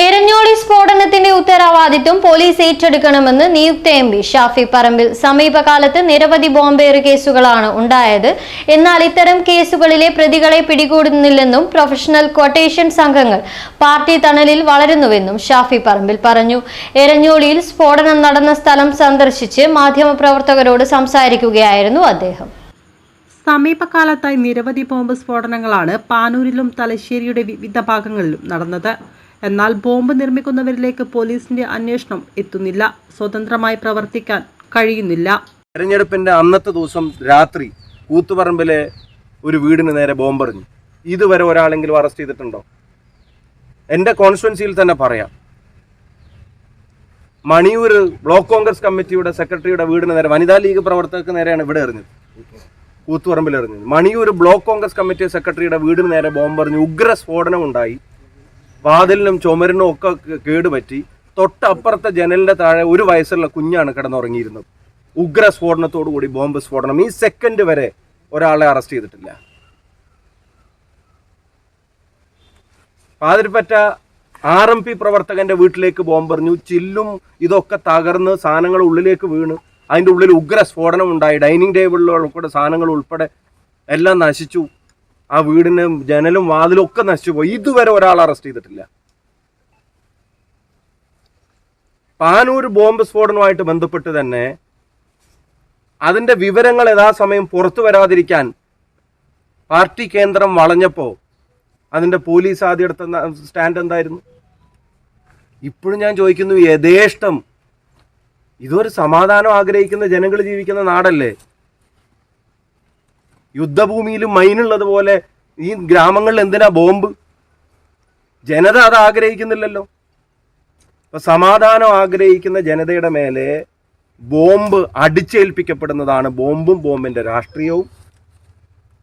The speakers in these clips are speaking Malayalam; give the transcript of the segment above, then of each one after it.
എരഞ്ഞോളി സ്ഫോടനത്തിന്റെ ഉത്തരവാദിത്വം പോലീസ് ഏറ്റെടുക്കണമെന്ന് നിയുക്ത എം പി ഷാഫി പറമ്പിൽ സമീപകാലത്ത് നിരവധി ബോംബേറ് കേസുകളാണ് ഉണ്ടായത്. എന്നാൽ ഇത്തരം കേസുകളിലെ പ്രതികളെ പിടികൂടുന്നില്ലെന്നും പ്രൊഫഷണൽ ക്വട്ടേഷൻ സംഘങ്ങൾ പാർട്ടി തണലിൽ വളരുന്നുവെന്നും ഷാഫി പറമ്പിൽ പറഞ്ഞു. എരഞ്ഞോളിയിൽ സ്ഫോടനം നടന്ന സ്ഥലം സന്ദർശിച്ച് മാധ്യമപ്രവർത്തകരോട് സംസാരിക്കുകയായിരുന്നു അദ്ദേഹം. സമീപകാലത്തായി നിരവധി ബോംബ് സ്ഫോടനങ്ങളാണ് പാനൂരിലും തലശ്ശേരിയുടെ വിവിധ ഭാഗങ്ങളിലും നടന്നത്. എന്നാൽ ബോംബ് നിർമ്മിക്കുന്നവരിലേക്ക് പോലീസിന്റെ അന്വേഷണം എത്തുന്നില്ല. സ്വതന്ത്രമായി പ്രവർത്തിക്കാൻ കഴിയുന്നില്ല. തെരഞ്ഞെടുപ്പിന്റെ അന്നത്തെ ദിവസം രാത്രി കൂത്തുപറമ്പിലെ ഒരു വീടിന് നേരെ ബോംബെറിഞ്ഞു. ഇതുവരെ ഒരാളെങ്കിലും അറസ്റ്റ് ചെയ്തിട്ടുണ്ടോ? എന്റെ കോൺസ്റ്റുവൻസിയിൽ തന്നെ പറയാം. മണിയൂർ ബ്ലോക്ക് കോൺഗ്രസ് കമ്മിറ്റിയുടെ സെക്രട്ടറിയുടെ വീടിന് നേരെ വനിതാ ലീഗ് പ്രവർത്തകർക്ക് നേരെയാണ് ഇവിടെ എറിഞ്ഞത്. കൂത്തുപറമ്പിൽ എറിഞ്ഞത്. മണിയൂർ ബ്ലോക്ക് കോൺഗ്രസ് കമ്മിറ്റി സെക്രട്ടറിയുടെ വീടിന് നേരെ ബോംബെറിഞ്ഞ് ഉഗ്ര സ്ഫോടനം ഉണ്ടായി വാതിലിനും ചുമരിനും ഒക്കെ കേടുപറ്റി. തൊട്ടപ്പുറത്തെ ജനലിന്റെ താഴെ ഒരു വയസ്സുള്ള കുഞ്ഞാണ് കിടന്നുറങ്ങിയിരുന്നത്. ഉഗ്ര കൂടി ബോംബ് സ്ഫോടനം. ഈ സെക്കൻഡ് വരെ ഒരാളെ അറസ്റ്റ് ചെയ്തിട്ടില്ല. പാതിരിപ്പറ്റ ആർ എം പി പ്രവർത്തകന്റെ വീട്ടിലേക്ക് ബോംബെറിഞ്ഞു. ചില്ലും ഇതൊക്കെ തകർന്ന് സാധനങ്ങൾ ഉള്ളിലേക്ക് വീണ്. അതിന്റെ ഉള്ളിൽ ഉഗ്ര സ്ഫോടനം ഉണ്ടായി. ഡൈനിങ് ടേബിളിലുള്ള സാധനങ്ങൾ ഉൾപ്പെടെ എല്ലാം നശിച്ചു. ആ വീടിന് ജനലും വാതിലും ഒക്കെ നശിച്ചു പോയി ഇതുവരെ ഒരാൾ അറസ്റ്റ് ചെയ്തിട്ടില്ല. പാനൂർ ബോംബ് സ്ഫോടനവുമായിട്ട് ബന്ധപ്പെട്ട് തന്നെ അതിന്റെ വിവരങ്ങൾ യഥാസമയം പുറത്തു വരാതിരിക്കാൻ പാർട്ടി കേന്ദ്രം വളഞ്ഞപ്പോൾ അതിന്റെ പോലീസ് ആദ്യം എടുത്ത സ്റ്റാൻഡ് എന്തായിരുന്നു? ഇപ്പോഴും ഞാൻ ചോദിക്കുന്നു യഥേഷ്ടം ഇതൊരു സമാധാനം ആഗ്രഹിക്കുന്ന ജനങ്ങൾ ജീവിക്കുന്ന നാടല്ലേ? യുദ്ധഭൂമിയിൽ മൈനുള്ളത് പോലെ ഈ ഗ്രാമങ്ങളിൽ എന്തിനാ ബോംബ്? ജനത അത് ആഗ്രഹിക്കുന്നില്ലല്ലോ. അപ്പൊ സമാധാനം ആഗ്രഹിക്കുന്ന ജനതയുടെ മേലെ ബോംബ് അടിച്ചേൽപ്പിക്കപ്പെടുന്നതാണ് ബോംബും ബോംബിന്റെ രാഷ്ട്രീയവും.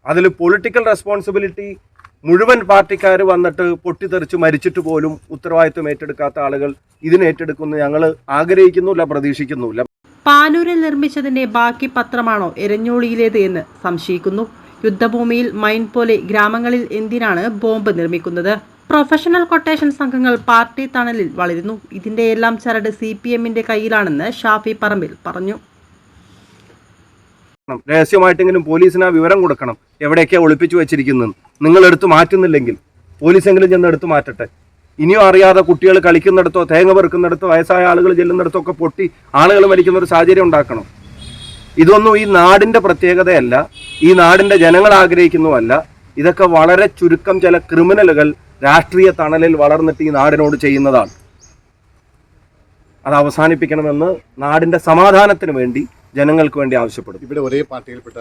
അതിൽ പൊളിറ്റിക്കൽ റെസ്പോൺസിബിലിറ്റി മുഴുവൻ പാർട്ടിക്കാർ വന്നിട്ട് പൊട്ടിത്തെറിച്ച് മരിച്ചിട്ട് പോലും ഉത്തരവാദിത്വം ഏറ്റെടുക്കാത്ത ആളുകൾ ഇതിനേറ്റെടുക്കുന്നു ഞങ്ങൾ ആഗ്രഹിക്കുന്നില്ല പ്രതീക്ഷിക്കുന്നുമില്ല. പാനൂരിൽ നിർമ്മിച്ചതിന്റെ ബാക്കി പത്രമാണോ എരഞ്ഞോളിയിലേത് എന്ന് സംശയിക്കുന്നു. യുദ്ധഭൂമിയിൽ മൈൻ പോലെ ഗ്രാമങ്ങളിൽ എന്തിനാണ് ബോംബ് നിർമ്മിക്കുന്നത്? പ്രൊഫഷണൽ കൊട്ടേഷൻ സംഘങ്ങൾ പാർട്ടി തണലിൽ വളരുന്നു. ഇതിന്റെ എല്ലാം ചരട് സി പി എമ്മിന്റെ കയ്യിലാണെന്ന് ഷാഫി പറമ്പിൽ പറഞ്ഞു. രഹസ്യമായിട്ടെങ്കിലും പോലീസിന് ആ വിവരം കൊടുക്കണം. എവിടെയൊക്കെയാണ് ഒളിപ്പിച്ചു വെച്ചിരിക്കുന്നത്? നിങ്ങൾ എടുത്തു മാറ്റുന്നില്ലെങ്കിൽ. പോലീസെങ്കിലും ചെന്ന് എടുത്തു മാറ്റട്ടെ. ഇനിയും അറിയാതെ കുട്ടികൾ കളിക്കുന്നിടത്തോ തേങ്ങ പെറുക്കുന്നിടത്തോ വയസ്സായ ആളുകൾ ചെല്ലുന്നിടത്തോ ഒക്കെ പൊട്ടി ആളുകൾ മരിക്കുന്ന ഒരു സാഹചര്യം ഉണ്ടാക്കണം. ഇതൊന്നും ഈ നാടിന്റെ പ്രത്യേകതയല്ല ഈ നാടിന്റെ ജനങ്ങൾ ആഗ്രഹിക്കുന്നുമല്ല ഇതൊക്കെ വളരെ ചുരുക്കം ചില ക്രിമിനലുകൾ രാഷ്ട്രീയ തണലിൽ വളർന്നിട്ട് ഈ നാടിനോട് ചെയ്യുന്നതാണ്. അത് അവസാനിപ്പിക്കണമെന്ന് നാടിന്റെ സമാധാനത്തിന് വേണ്ടി ജനങ്ങൾക്ക് വേണ്ടി ആവശ്യപ്പെടും ഇവിടെ ഒരേ പാർട്ടിയിൽപ്പെട്ട